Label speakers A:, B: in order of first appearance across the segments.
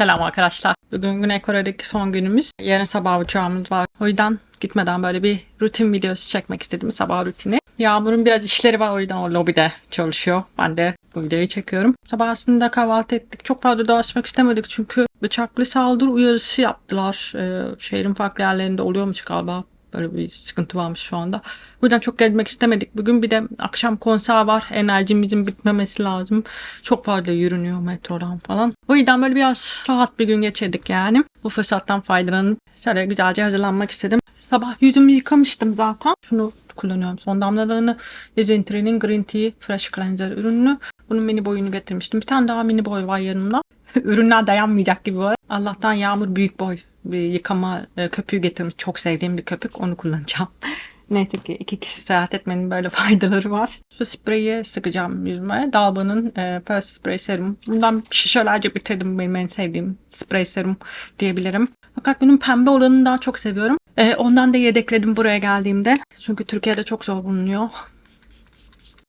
A: Selam arkadaşlar. Bugün Güney Kore'deki son günümüz. Yarın sabah uçağımız var. O yüzden gitmeden böyle bir rutin videosu çekmek istedim. Sabah rutini. Yağmur'un biraz işleri var. O yüzden o lobide çalışıyor. Ben de bu videoyu çekiyorum. Sabah aslında kahvaltı ettik. Çok fazla dolaşmak istemedik çünkü bıçaklı saldırı uyarısı yaptılar. Ee, şehrin farklı yerlerinde oluyormuş galiba. Böyle bir sıkıntı varmış şu anda. Bu yüzden çok gezmek istemedik. Bugün bir de akşam konser var. Enerjimizin bitmemesi lazım. Çok fazla yürünüyor metrodan falan. Bu yüzden böyle biraz rahat bir gün geçirdik yani. Bu fırsattan faydalanıp şöyle güzelce hazırlanmak istedim. Sabah yüzümü yıkamıştım zaten. Şunu kullanıyorum. Son damlalarını Dezentri'nin Green Tea Fresh Cleanser ürününü. Bunun mini boyunu getirmiştim. Bir tane daha mini boy var yanımda. Ürünler dayanmayacak gibi var. Allah'tan Yağmur büyük boy bir yıkama e, köpüğü getirmiş. Çok sevdiğim bir köpük. Onu kullanacağım. Neyse ki iki kişi seyahat etmenin böyle faydaları var. Su spreyi sıkacağım yüzüme. Dalba'nın e, Pearl Spray Serum. Bundan şişelerce bitirdim. Benim en sevdiğim spray serum diyebilirim. Fakat bunun pembe olanını daha çok seviyorum. E, ondan da yedekledim buraya geldiğimde. Çünkü Türkiye'de çok zor bulunuyor.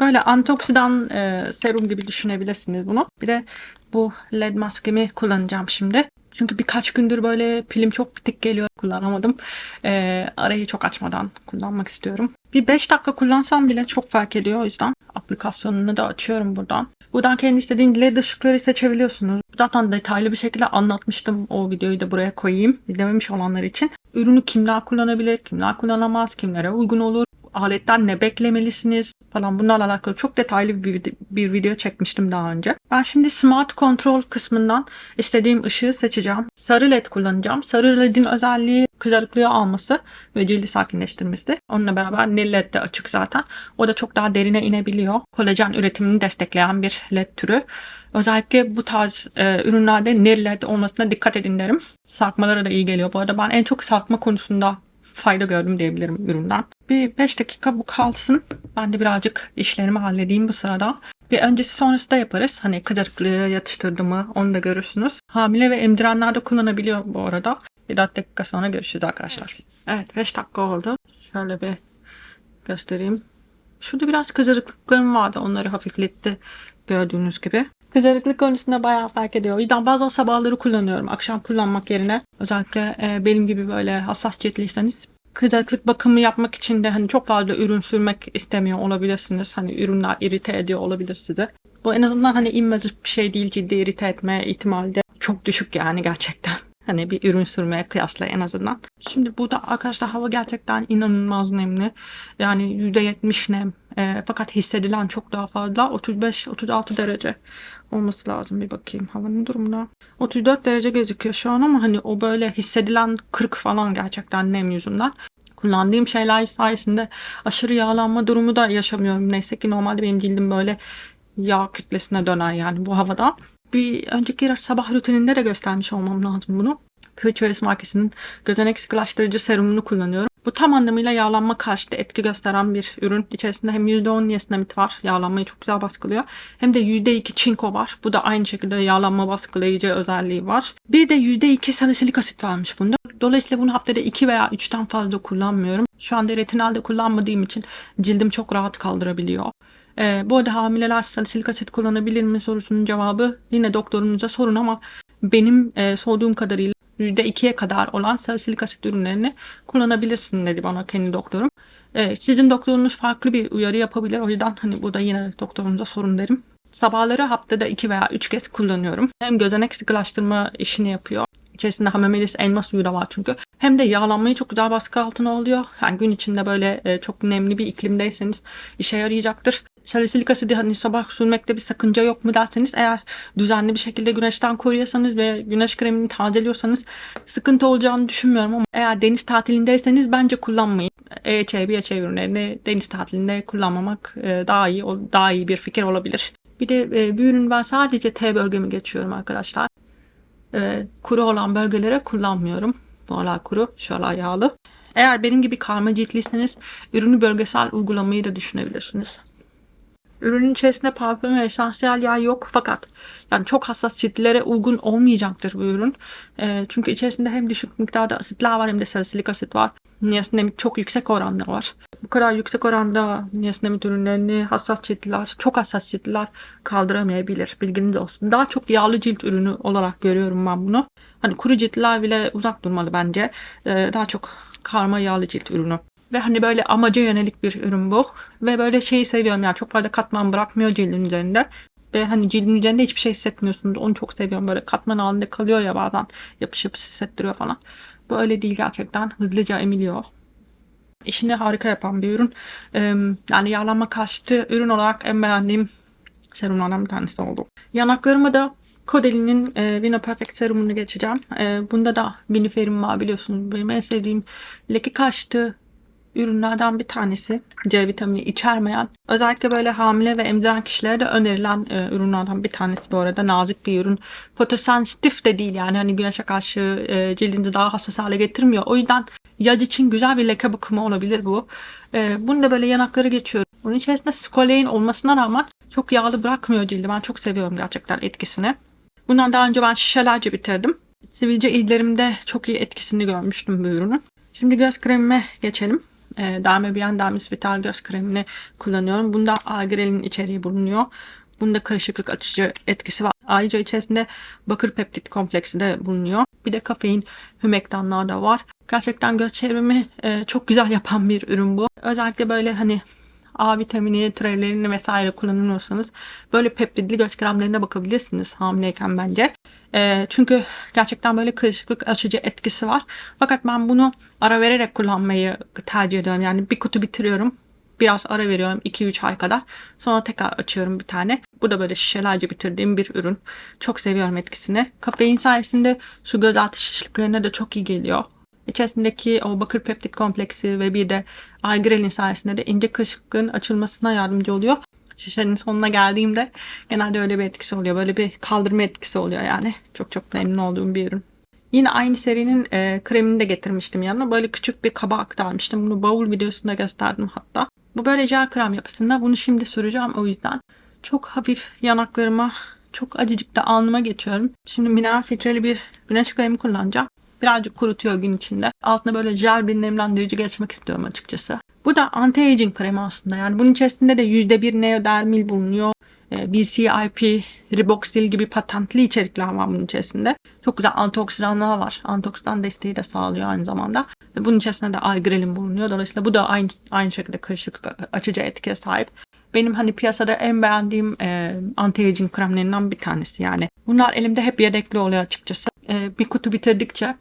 A: Böyle antioksidan e, serum gibi düşünebilirsiniz bunu. Bir de bu led maskemi kullanacağım şimdi. Çünkü birkaç gündür böyle pilim çok bitik geliyor. Kullanamadım. E, arayı çok açmadan kullanmak istiyorum. Bir 5 dakika kullansam bile çok fark ediyor. O yüzden aplikasyonunu da açıyorum buradan. Buradan kendi istediğiniz led ışıkları seçebiliyorsunuz. Zaten detaylı bir şekilde anlatmıştım. O videoyu da buraya koyayım. İzlememiş olanlar için. Ürünü kimler kullanabilir, kimler kullanamaz, kimlere uygun olur aletten ne beklemelisiniz falan bunlarla alakalı çok detaylı bir, bir video çekmiştim daha önce. Ben şimdi Smart Control kısmından istediğim ışığı seçeceğim. Sarı led kullanacağım. Sarı ledin özelliği kızarıklığı alması ve cildi sakinleştirmesi. Onunla beraber nil led de açık zaten. O da çok daha derine inebiliyor. Kolajen üretimini destekleyen bir led türü. Özellikle bu tarz e, ürünlerde nil led olmasına dikkat edin derim. Sarkmalara da iyi geliyor. Bu arada ben en çok sarkma konusunda fayda gördüm diyebilirim üründen. Bir 5 dakika bu kalsın. Ben de birazcık işlerimi halledeyim bu sırada. Bir öncesi sonrası da yaparız. Hani kızarıklığı yatıştırdığımı onu da görürsünüz. Hamile ve emdirenler de kullanabiliyor bu arada. Bir dakika sonra görüşürüz arkadaşlar. Evet 5 dakika oldu. Şöyle bir göstereyim. Şurada biraz kızarıklıklarım vardı. Onları hafifletti gördüğünüz gibi. Kızarıklık konusunda bayağı fark ediyor. O yüzden bazen sabahları kullanıyorum. Akşam kullanmak yerine. Özellikle e, benim gibi böyle hassas ciltliyseniz kızarıklık bakımı yapmak için de hani çok fazla ürün sürmek istemiyor olabilirsiniz. Hani ürünler irite ediyor olabilir size. Bu en azından hani invazif bir şey değil ciddi irite etme ihtimali de çok düşük yani gerçekten. Hani bir ürün sürmeye kıyasla en azından. Şimdi burada arkadaşlar hava gerçekten inanılmaz nemli. Yani %70 nem. E, fakat hissedilen çok daha fazla. 35-36 derece olması lazım. Bir bakayım havanın durumuna. 34 derece gözüküyor şu an ama hani o böyle hissedilen 40 falan gerçekten nem yüzünden. Kullandığım şeyler sayesinde aşırı yağlanma durumu da yaşamıyorum. Neyse ki normalde benim cildim böyle yağ kütlesine döner yani bu havada. Bir önceki sabah rutininde de göstermiş olmam lazım bunu. Futurist markasının gözenek sıkılaştırıcı serumunu kullanıyorum. Bu tam anlamıyla yağlanma karşıtı etki gösteren bir ürün. İçerisinde hem %10 niasinamid var. Yağlanmayı çok güzel baskılıyor. Hem de %2 çinko var. Bu da aynı şekilde yağlanma baskılayıcı özelliği var. Bir de %2 salisilik asit varmış bunda. Dolayısıyla bunu haftada 2 veya 3'ten fazla kullanmıyorum. Şu anda retinalde kullanmadığım için cildim çok rahat kaldırabiliyor. Ee, bu arada hamileler salisilik asit kullanabilir mi sorusunun cevabı yine doktorunuza sorun ama benim e, sorduğum kadarıyla %2'ye kadar olan salisilik asit ürünlerini kullanabilirsin dedi bana kendi doktorum. Ee, sizin doktorunuz farklı bir uyarı yapabilir. O yüzden hani bu da yine doktorunuza sorun derim. Sabahları haftada 2 veya 3 kez kullanıyorum. Hem gözenek sıkılaştırma işini yapıyor. İçerisinde hamamelis elma suyu da var çünkü. Hem de yağlanmayı çok güzel baskı altına alıyor. Yani gün içinde böyle e, çok nemli bir iklimdeyseniz işe yarayacaktır. Salisilik asidi hani sabah sürmekte bir sakınca yok mu derseniz eğer düzenli bir şekilde güneşten koruyorsanız ve güneş kremini tazeliyorsanız sıkıntı olacağını düşünmüyorum ama eğer deniz tatilindeyseniz bence kullanmayın. EHC, BHC ürünlerini deniz tatilinde kullanmamak e, daha iyi daha iyi bir fikir olabilir. Bir de e, bir ürün ben sadece T bölgemi geçiyorum arkadaşlar. E, kuru olan bölgelere kullanmıyorum. Buralar kuru, şuralar yağlı. Eğer benim gibi karma ciltliyseniz ürünü bölgesel uygulamayı da düşünebilirsiniz. Ürünün içerisinde parfüm ve esansiyel yağ yok fakat yani çok hassas ciltlere uygun olmayacaktır bu ürün. Ee, çünkü içerisinde hem düşük miktarda asitler var hem de salisilik asit var. Niasinamid çok yüksek oranda var. Bu kadar yüksek oranda niasinamid ürünlerini hassas ciltler, çok hassas ciltler kaldıramayabilir. Bilginiz olsun. Daha çok yağlı cilt ürünü olarak görüyorum ben bunu. Hani kuru ciltler bile uzak durmalı bence. Ee, daha çok karma yağlı cilt ürünü. Ve hani böyle amaca yönelik bir ürün bu. Ve böyle şeyi seviyorum yani çok fazla katman bırakmıyor cildin üzerinde. Ve hani cildin üzerinde hiçbir şey hissetmiyorsunuz. Onu çok seviyorum. Böyle katman halinde kalıyor ya bazen. Yapış hissettiriyor falan. Bu öyle değil gerçekten. Hızlıca emiliyor. İşini harika yapan bir ürün. Yani yağlanma karşıtı ürün olarak en beğendiğim serumlardan bir tanesi oldu. Yanaklarıma da Caudalie e, Vino Perfect serumunu geçeceğim. E, bunda da viniferin var biliyorsunuz. Benim en sevdiğim leke karşıtı ürünlerden bir tanesi. C vitamini içermeyen. Özellikle böyle hamile ve emziren kişilere de önerilen e, ürünlerden bir tanesi bu arada. Nazik bir ürün. Fotosensitif de değil yani hani güneşe karşı e, cildinizi daha hassas hale getirmiyor. O yüzden yaz için güzel bir leke bakımı olabilir bu. E, bunu da böyle yanakları geçiyorum. Bunun içerisinde skolein olmasına rağmen çok yağlı bırakmıyor cildi. Ben çok seviyorum gerçekten etkisini. Bundan daha önce ben şişelerce bitirdim. Sivilce izlerimde çok iyi etkisini görmüştüm bu ürünün. Şimdi göz kremime geçelim. E, Dermabian Dermis Vital göz kremini kullanıyorum. Bunda arginelin içeriği bulunuyor. Bunda karışıklık açıcı etkisi var. Ayrıca içerisinde bakır peptit kompleksi de bulunuyor. Bir de kafein hümektanlar da var. Gerçekten göz çevremi e, çok güzel yapan bir ürün bu. Özellikle böyle hani A vitamini türevlerini vesaire kullanıyorsanız böyle peptidli göz kremlerine bakabilirsiniz hamileyken bence. E, çünkü gerçekten böyle kırışıklık açıcı etkisi var. Fakat ben bunu ara vererek kullanmayı tercih ediyorum. Yani bir kutu bitiriyorum. Biraz ara veriyorum 2-3 ay kadar. Sonra tekrar açıyorum bir tane. Bu da böyle şişelerce bitirdiğim bir ürün. Çok seviyorum etkisini. Kafein sayesinde su göz altı şişliklerine de çok iyi geliyor. İçerisindeki o bakır peptit kompleksi ve bir de arginelin sayesinde de ince kırışıklığın açılmasına yardımcı oluyor. Şişenin sonuna geldiğimde genelde öyle bir etkisi oluyor. Böyle bir kaldırma etkisi oluyor yani. Çok çok memnun olduğum bir ürün. Yine aynı serinin e, kremini de getirmiştim yanına. Böyle küçük bir kaba aktarmıştım. Bunu bavul videosunda gösterdim hatta. Bu böyle jel krem yapısında. Bunu şimdi süreceğim o yüzden. Çok hafif yanaklarıma, çok acıcık da alnıma geçiyorum. Şimdi mineral filtreli bir güneş kremi kullanacağım. Birazcık kurutuyor gün içinde. Altına böyle jel bir nemlendirici geçmek istiyorum açıkçası. Bu da anti-aging kremi aslında. Yani bunun içerisinde de %1 neodermil bulunuyor. Ee, BCIP, Riboxil gibi patentli içerikler var bunun içerisinde. Çok güzel antioksidanlar var. Antioksidan desteği de sağlıyor aynı zamanda. Ve bunun içerisinde de algrelin bulunuyor. Dolayısıyla bu da aynı, aynı şekilde karışık açıcı etkiye sahip. Benim hani piyasada en beğendiğim e, anti-aging kremlerinden bir tanesi yani. Bunlar elimde hep yedekli oluyor açıkçası. E, bir kutu bitirdikçe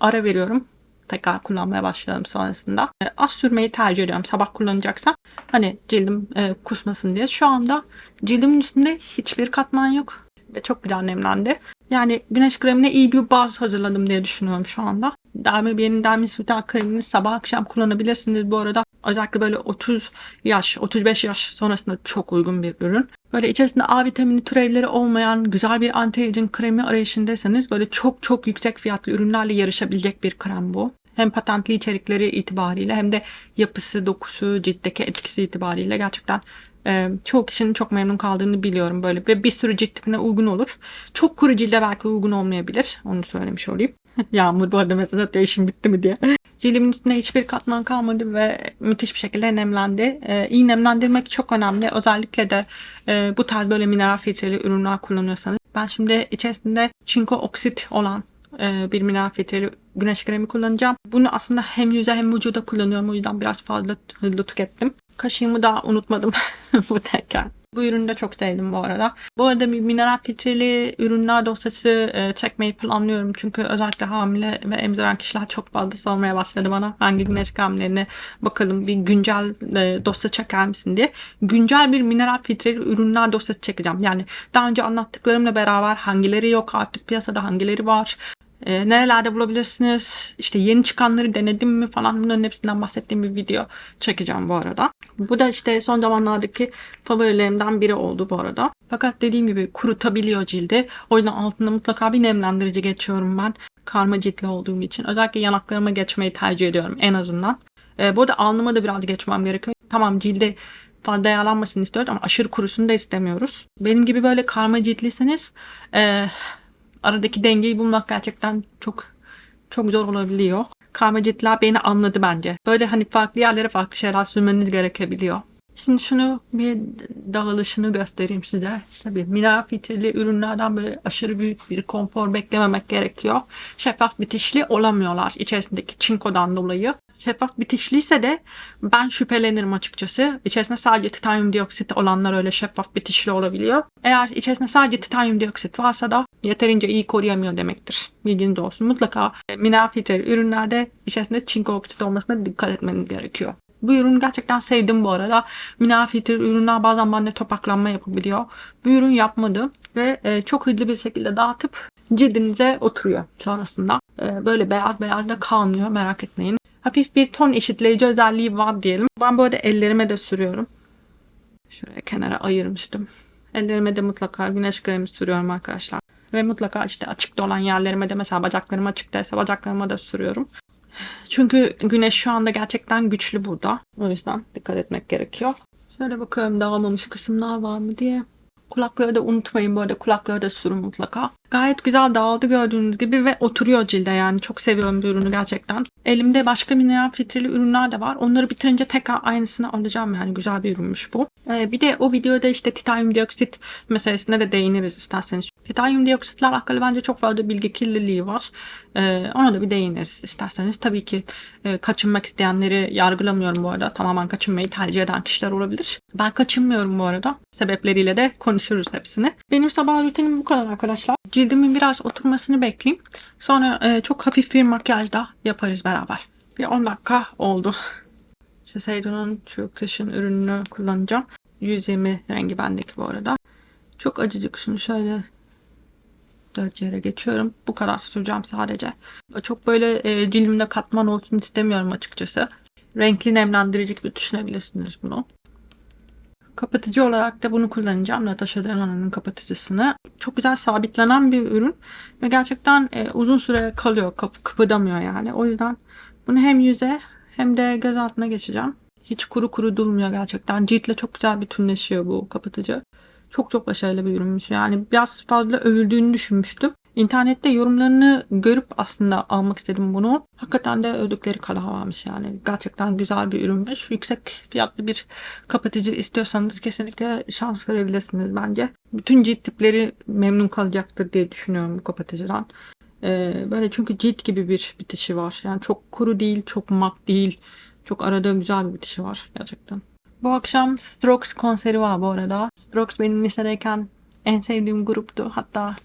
A: ara veriyorum. Tekrar kullanmaya başlıyorum sonrasında. E, az sürmeyi tercih ediyorum. Sabah kullanacaksam hani cildim e, kusmasın diye. Şu anda cildimin üstünde hiçbir katman yok. Ve çok güzel nemlendi. Yani güneş kremine iyi bir baz hazırladım diye düşünüyorum şu anda. Dermabien'in Dermis Vital kremini sabah akşam kullanabilirsiniz bu arada. Özellikle böyle 30 yaş, 35 yaş sonrasında çok uygun bir ürün. Böyle içerisinde A vitamini türevleri olmayan güzel bir anti-aging kremi arayışındaysanız böyle çok çok yüksek fiyatlı ürünlerle yarışabilecek bir krem bu. Hem patentli içerikleri itibariyle hem de yapısı, dokusu, ciltteki etkisi itibariyle gerçekten e, çoğu kişinin çok memnun kaldığını biliyorum böyle ve bir sürü cilt tipine uygun olur. Çok kuru cilde belki uygun olmayabilir. Onu söylemiş olayım. Yağmur bu arada mesaj atıyor işim bitti mi diye. Cildimin üstünde hiçbir katman kalmadı ve müthiş bir şekilde nemlendi. Ee, iyi nemlendirmek çok önemli. Özellikle de e, bu tarz böyle mineral filtreli ürünler kullanıyorsanız. Ben şimdi içerisinde çinko oksit olan e, bir mineral filtreli güneş kremi kullanacağım. Bunu aslında hem yüze hem vücuda kullanıyorum. O yüzden biraz fazla hızlı tükettim. Kaşığımı da unutmadım bu tekrar. Bu ürünü de çok sevdim bu arada. Bu arada bir mineral filtreli ürünler dosyası e, çekmeyi planlıyorum. Çünkü özellikle hamile ve emziren kişiler çok fazla sormaya başladı bana. Hangi güneş kremlerine bakalım bir güncel e, dosya çeker misin diye. Güncel bir mineral filtreli ürünler dosyası çekeceğim. Yani daha önce anlattıklarımla beraber hangileri yok artık piyasada hangileri var. E, nerelerde bulabilirsiniz? İşte yeni çıkanları denedim mi falan bunların hepsinden bahsettiğim bir video çekeceğim bu arada. Bu da işte son zamanlardaki favorilerimden biri oldu bu arada. Fakat dediğim gibi kurutabiliyor cildi. O yüzden altında mutlaka bir nemlendirici geçiyorum ben. Karma ciltli olduğum için. Özellikle yanaklarıma geçmeyi tercih ediyorum en azından. E, bu arada alnıma da biraz geçmem gerekiyor. Tamam cilde fazla yağlanmasını istiyoruz ama aşırı kurusunu da istemiyoruz. Benim gibi böyle karma ciltliyseniz e, aradaki dengeyi bulmak gerçekten çok çok zor olabiliyor. Karma ciltler beni anladı bence. Böyle hani farklı yerlere farklı şeyler sürmeniz gerekebiliyor. Şimdi şunu bir dağılışını göstereyim size. Tabii mineral filtreli ürünlerden böyle aşırı büyük bir konfor beklememek gerekiyor. Şeffaf bitişli olamıyorlar içerisindeki çinkodan dolayı. Şeffaf bitişliyse de ben şüphelenirim açıkçası. İçerisinde sadece titanyum dioksit olanlar öyle şeffaf bitişli olabiliyor. Eğer içerisinde sadece titanyum dioksit varsa da yeterince iyi koruyamıyor demektir. Bilginiz olsun. Mutlaka mineral filtreli ürünlerde içerisinde çinko oksit olmasına dikkat etmeniz gerekiyor. Bu ürünü gerçekten sevdim bu arada. Filtre ürünler bazen bende topaklanma yapabiliyor. Bu ürün yapmadı ve e, çok hızlı bir şekilde dağıtıp cildinize oturuyor sonrasında. E, böyle beyaz beyaz da kalmıyor merak etmeyin. Hafif bir ton eşitleyici özelliği var diyelim. Ben bu arada ellerime de sürüyorum. Şuraya kenara ayırmıştım. Ellerime de mutlaka güneş kremi sürüyorum arkadaşlar. Ve mutlaka işte açıkta olan yerlerime de mesela bacaklarım açıktaysa bacaklarıma da sürüyorum. Çünkü güneş şu anda gerçekten güçlü burada. O yüzden dikkat etmek gerekiyor. Şöyle bakalım dağılmamış kısımlar var mı diye. Kulakları da unutmayın bu arada kulakları da sürün mutlaka. Gayet güzel dağıldı gördüğünüz gibi ve oturuyor cilde yani. Çok seviyorum bu ürünü gerçekten. Elimde başka mineral filtreli ürünler de var. Onları bitirince tekrar aynısını alacağım yani. Güzel bir ürünmüş bu. Ee, bir de o videoda işte titanyum dioksit meselesine de değiniriz isterseniz. Titanyum dioksitler hakkında bence çok fazla bilgi kirliliği var. Ee, ona da bir değiniriz isterseniz. Tabii ki e, kaçınmak isteyenleri yargılamıyorum bu arada. Tamamen kaçınmayı tercih eden kişiler olabilir. Ben kaçınmıyorum bu arada. Sebepleriyle de konuşuruz hepsini. Benim sabah rutinim bu kadar arkadaşlar. Cildimin biraz oturmasını bekleyeyim. Sonra e, çok hafif bir makyaj da yaparız beraber. Bir 10 dakika oldu. Shiseido'nun şu kışın ürününü kullanacağım. 120 rengi bendeki bu arada. Çok acıcık şunu şöyle dört geçiyorum. Bu kadar süreceğim sadece. Çok böyle e, cildimde katman olsun istemiyorum açıkçası. Renkli nemlendirici gibi düşünebilirsiniz bunu. Kapatıcı olarak da bunu kullanacağım. Natasha Denona'nın kapatıcısını. Çok güzel sabitlenen bir ürün. Ve gerçekten e, uzun süre kalıyor. Kap kıpırdamıyor yani. O yüzden bunu hem yüze hem de göz altına geçeceğim. Hiç kuru kuru durmuyor gerçekten. Ciltle çok güzel bütünleşiyor bu kapatıcı. Çok çok başarılı bir ürünmüş. Yani biraz fazla övüldüğünü düşünmüştüm. İnternette yorumlarını görüp aslında almak istedim bunu. Hakikaten de övdükleri kadar varmış yani. Gerçekten güzel bir ürünmüş. Yüksek fiyatlı bir kapatıcı istiyorsanız kesinlikle şans verebilirsiniz bence. Bütün cilt tipleri memnun kalacaktır diye düşünüyorum bu kapatıcıdan. Ee, böyle çünkü cilt gibi bir bitişi var. Yani çok kuru değil, çok mat değil. Çok arada güzel bir bitişi var gerçekten. Bu akşam Strokes konseri var bu arada. Strokes benim lisedeyken en sevdiğim gruptu. Hatta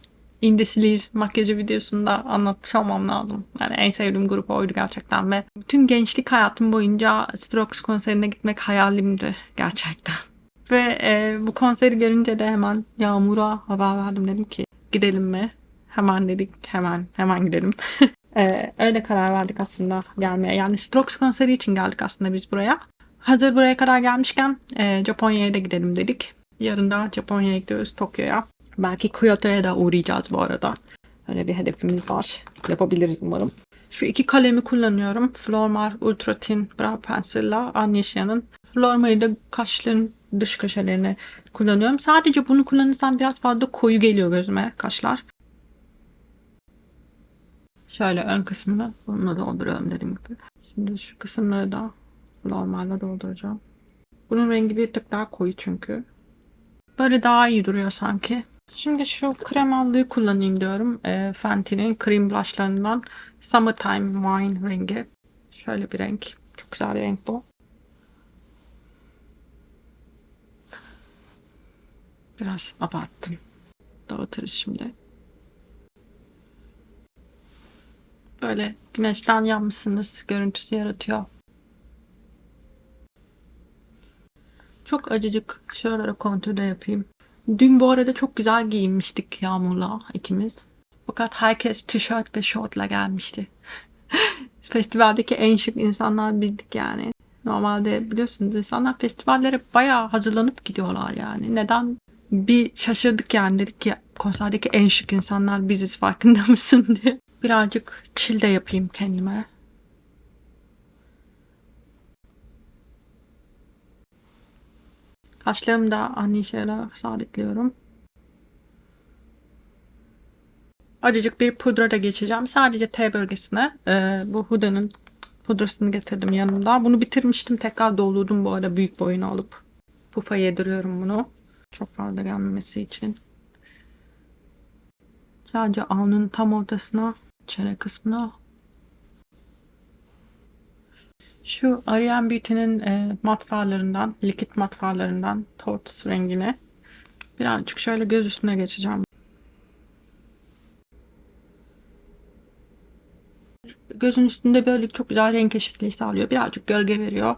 A: In The Sleeves makyajı videosunda anlatmış olmam lazım. Yani en sevdiğim grup oydu gerçekten ve bütün gençlik hayatım boyunca Strokes konserine gitmek hayalimdi gerçekten. Ve e, bu konseri görünce de hemen Yağmur'a haber verdim dedim ki gidelim mi? Hemen dedik hemen hemen gidelim. e, öyle karar verdik aslında gelmeye. Yani Strokes konseri için geldik aslında biz buraya. Hazır buraya kadar gelmişken e, Japonya'ya da gidelim dedik. Yarın da Japonya'ya gidiyoruz Tokyo'ya. Belki Kyoto'ya da uğrayacağız bu arada. Öyle bir hedefimiz var. Yapabiliriz umarım. Şu iki kalemi kullanıyorum. Flormar Ultra Thin Brow Pencil'la Agnieszka'nın. Flormar'ı da kaşların dış köşelerine kullanıyorum. Sadece bunu kullanırsam biraz fazla koyu geliyor gözüme kaşlar. Şöyle ön kısmını bununla dolduruyorum dediğim gibi. Şimdi şu kısımları da Flormar'la dolduracağım. Bunun rengi bir tık daha koyu çünkü. Böyle daha iyi duruyor sanki. Şimdi şu kremallıyı kullanayım diyorum. E, Fenty'nin cream blushlarından Summertime Wine rengi. Şöyle bir renk. Çok güzel bir renk bu. Biraz abarttım. Dağıtırız şimdi. Böyle güneşten yanmışsınız görüntüsü yaratıyor. Çok acıcık şuralara kontür de yapayım. Dün bu arada çok güzel giyinmiştik Yağmur'la ikimiz. Fakat herkes tişört ve şortla gelmişti. Festivaldeki en şık insanlar bizdik yani. Normalde biliyorsunuz insanlar festivallere bayağı hazırlanıp gidiyorlar yani. Neden? Bir şaşırdık yani dedik ki konserdeki en şık insanlar biziz farkında mısın diye. Birazcık chill de yapayım kendime. Kaşlarımı da aynı şeyler sabitliyorum. Acıcık bir pudra da geçeceğim. Sadece T bölgesine. Ee, bu Huda'nın pudrasını getirdim yanımda. Bunu bitirmiştim. Tekrar doldurdum bu arada büyük boyunu alıp. Pufa yediriyorum bunu. Çok fazla gelmemesi için. Sadece alnın tam ortasına, çene kısmına. Şu Ariane Beauty'nin e, mat farlarından, likit mat farlarından tortus rengine birazcık şöyle göz üstüne geçeceğim. Gözün üstünde böyle çok güzel renk eşitliği sağlıyor. Birazcık gölge veriyor.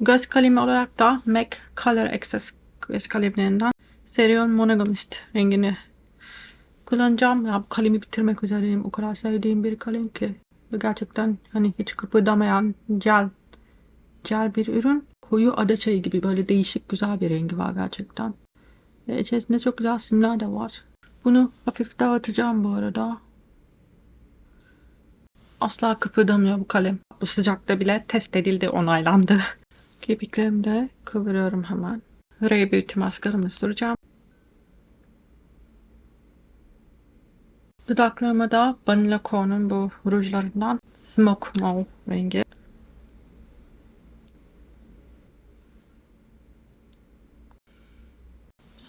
A: Göz kalemi olarak da MAC Color Access göz kalemlerinden Serion Monogamist rengini kullanacağım. Ya bu kalemi bitirmek üzereyim. O kadar sevdiğim bir kalem ki. Gerçekten hani hiç kıpırdamayan gel gel bir ürün. Koyu ada çayı gibi böyle değişik güzel bir rengi var gerçekten. Ve içerisinde çok güzel simler de var. Bunu hafif dağıtacağım bu arada. Asla kıpırdamıyor bu kalem. Bu sıcakta bile test edildi, onaylandı. Kirpiklerimi de kıvırıyorum hemen. Ray Beauty maskaramı süreceğim. Dudaklarıma da Vanilla Co'nun bu rujlarından Smoke Mauve rengi.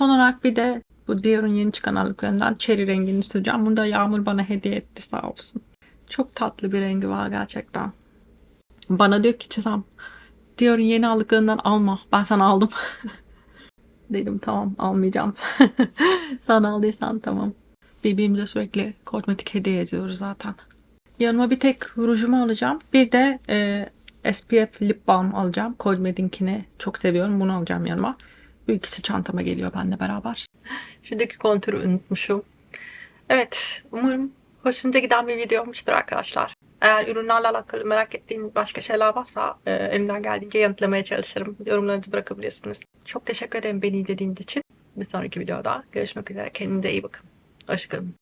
A: Son olarak bir de bu Dior'un yeni çıkan allıklarından cherry rengini süreceğim. Bunu da Yağmur bana hediye etti sağ olsun. Çok tatlı bir rengi var gerçekten. Bana diyor ki Çizem Dior'un yeni aldıklarından alma. Ben sana aldım. Dedim tamam almayacağım. Sen aldıysan tamam. Birbirimize sürekli kozmetik hediye ediyoruz zaten. Yanıma bir tek rujumu alacağım. Bir de e, SPF lip balm alacağım. Cosmetinkini çok seviyorum. Bunu alacağım yanıma. Bu ikisi çantama geliyor benimle beraber. Şuradaki kontürü unutmuşum. Evet, umarım hoşunuza giden bir video olmuştur arkadaşlar. Eğer ürünlerle alakalı merak ettiğiniz başka şeyler varsa e, elimden geldiğince yanıtlamaya çalışırım. Yorumlarınızı bırakabilirsiniz. Çok teşekkür ederim beni izlediğiniz için. Bir sonraki videoda görüşmek üzere. Kendinize iyi bakın. Hoşçakalın.